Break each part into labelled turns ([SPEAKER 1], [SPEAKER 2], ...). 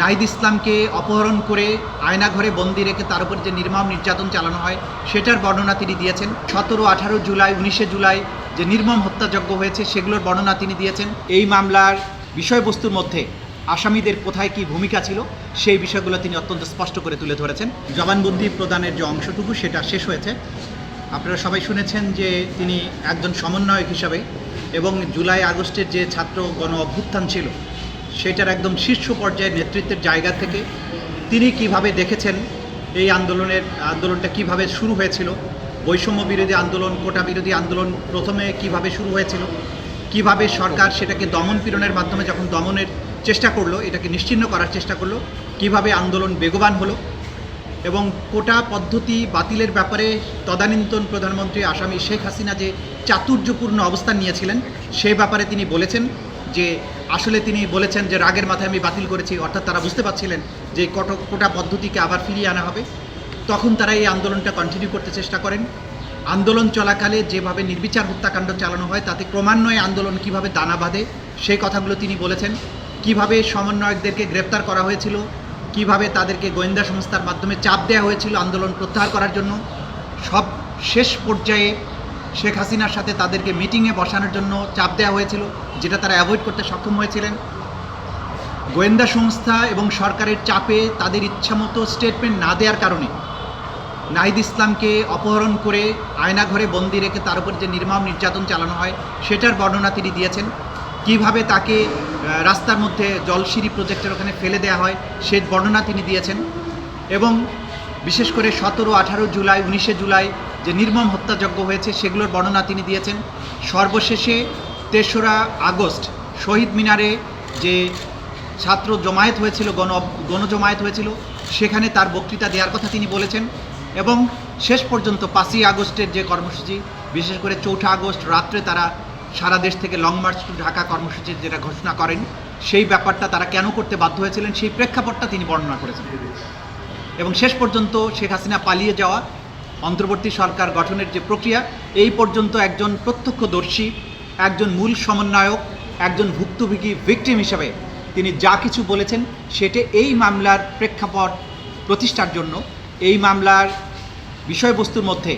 [SPEAKER 1] নাহিদ ইসলামকে অপহরণ করে আয়না ঘরে বন্দি রেখে তার উপর যে নির্মম নির্যাতন চালানো হয়, সেটার বর্ণনা তিনি দিয়েছেন। সতেরো, আঠারো জুলাই, উনিশে জুলাই যে নির্মম হত্যাযজ্ঞ হয়েছে, সেগুলোর বর্ণনা তিনি দিয়েছেন। এই মামলার বিষয়বস্তুর মধ্যে আসামিদের কোথায় কি ভূমিকা ছিল, সেই বিষয়গুলো তিনি অত্যন্ত স্পষ্ট করে তুলে ধরেছেন। জবানবন্দি প্রদানের যে অংশটুকু, সেটা শেষ হয়েছে। আপনারা সবাই শুনেছেন যে তিনি একজন সমন্বয়ক হিসাবে এবং জুলাই আগস্টের যে ছাত্র গণ অভ্যুত্থান ছিল সেটার একদম শীর্ষ পর্যায়ের নেতৃত্বের জায়গা থেকে তিনি কীভাবে দেখেছেন এই আন্দোলনের, আন্দোলনটা কীভাবে শুরু হয়েছিল? বৈষম্য বিরোধী আন্দোলন, কোটা বিরোধী আন্দোলন প্রথমে কীভাবে শুরু হয়েছিল? কীভাবে সরকার সেটাকে দমন পীড়নের মাধ্যমে যখন দমনের চেষ্টা করল, এটাকে নিশ্চিহ্ন করার চেষ্টা করল, কীভাবে আন্দোলন বেগবান হলো এবং কোটা পদ্ধতি বাতিলের ব্যাপারে তদানীন্তন প্রধানমন্ত্রী আসামি শেখ হাসিনা যে চাতুর্যপূর্ণ অবস্থান নিয়েছিলেন, সে ব্যাপারে তিনি বলেছেন যে আসলে তিনি বলেছেন যে রাগের মাথায় আমি বাতিল করেছি, অর্থাৎ তারা বুঝতে পারছিলেন যে কট কোটা পদ্ধতিকে আবার ফিরিয়ে আনা হবে। তখন তারা এই আন্দোলনটা কন্টিনিউ করতে চেষ্টা করেন। আন্দোলন চলাকালে যেভাবে নির্বিচার হত্যাকাণ্ড চালানো হয়, তাতে ক্রমান্বয়ে আন্দোলন কীভাবে দানা বাঁধে, সেই কথাগুলো তিনি বলেছেন। কীভাবে সমন্বয়কদেরকে গ্রেপ্তার করা হয়েছিল, কীভাবে তাদেরকে গোয়েন্দা সংস্থার মাধ্যমে চাপ দেওয়া হয়েছিল আন্দোলন প্রত্যাহার করার জন্য, সব শেষ পর্যায়ে শেখ হাসিনার সাথে তাদেরকে মিটিংয়ে বসানোর জন্য চাপ দেওয়া হয়েছিল, যেটা তারা অ্যাভয়েড করতে সক্ষম হয়েছিলেন। গোয়েন্দা সংস্থা এবং সরকারের চাপে তাদের ইচ্ছামতো স্টেটমেন্ট না দেওয়ার কারণে নাহিদ ইসলামকে অপহরণ করে আয়না ঘরে বন্দি রেখে তার উপর যে নির্মম নির্যাতন চালানো হয়, সেটার বর্ণনা তিনি দিয়েছেন। কীভাবে তাকে রাস্তার মধ্যে জলসিঁড়ি প্রজেক্টের ওখানে ফেলে দেওয়া হয়, সে বর্ণনা তিনি দিয়েছেন। এবং বিশেষ করে সতেরো আঠারো জুলাই, উনিশে জুলাই যে নির্মম হত্যাযজ্ঞ হয়েছে, সেগুলোর বর্ণনা তিনি দিয়েছেন। সর্বশেষে তেসরা আগস্ট, শহীদ মিনারে যে ছাত্র জমায়েত হয়েছিল, গণ গণজমায়েত হয়েছিল, সেখানে তার বক্তৃতা দেওয়ার কথা তিনি বলেছেন এবং শেষ পর্যন্ত পাঁচই আগস্টের যে কর্মসূচি, বিশেষ করে চৌঠা আগস্ট রাত্রে তারা সারা দেশ থেকে লং মার্চ টু ঢাকা কর্মসূচির যেটা ঘোষণা করেন, সেই ব্যাপারটা তারা কেন করতে বাধ্য হয়েছিলেন, সেই প্রেক্ষাপটটা তিনি বর্ণনা করেছেন। এবং শেষ পর্যন্ত শেখ হাসিনা পালিয়ে যাওয়া অন্তর্বর্তী সরকার গঠনের যে প্রক্রিয়া, এই পর্যন্ত একজন প্রত্যক্ষদর্শী, একজন মূল সমন্বয়ক, একজন ভুক্তভোগী ভিকটিম হিসাবে তিনি যা কিছু বলেছেন, সেটা এই মামলার প্রেক্ষাপট প্রতিষ্ঠার জন্য। এই মামলার বিষয়বস্তুর মধ্যে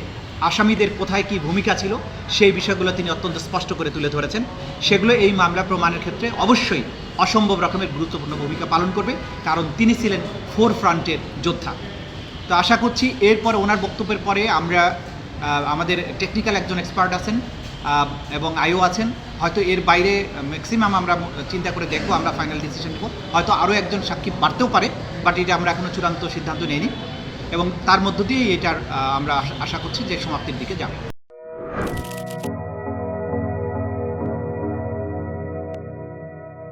[SPEAKER 1] আসামিদের কোথায় কি ভূমিকা ছিল, সেই বিষয়গুলো তিনি অত্যন্ত স্পষ্ট করে তুলে ধরেছেন। সেগুলো এই মামলা প্রমাণের ক্ষেত্রে অবশ্যই অসম্ভব রকমের গুরুত্বপূর্ণ ভূমিকা পালন করবে, কারণ তিনি ছিলেন ফোর ফ্রন্টের যোদ্ধা। তো আশা করছি এরপর ওনার বক্তব্যের পরে আমরা আমাদের টেকনিক্যাল একজন এক্সপার্ট আছেন এবং আইও আছেন। হয়তো এর বাইরে ম্যাক্সিমাম আমরা চিন্তা করে দেখব, আমরা ফাইনাল ডিসিশন নেব। হয়তো আরও একজন সাক্ষী বাড়তেও পারে বাট এটা আমরা এখনও চূড়ান্ত সিদ্ধান্ত নিইনি। এবং তার মধ্য দিয়েই এটার আমরা আশা- আশা করছি যে সমাপ্তির দিকে যাবে।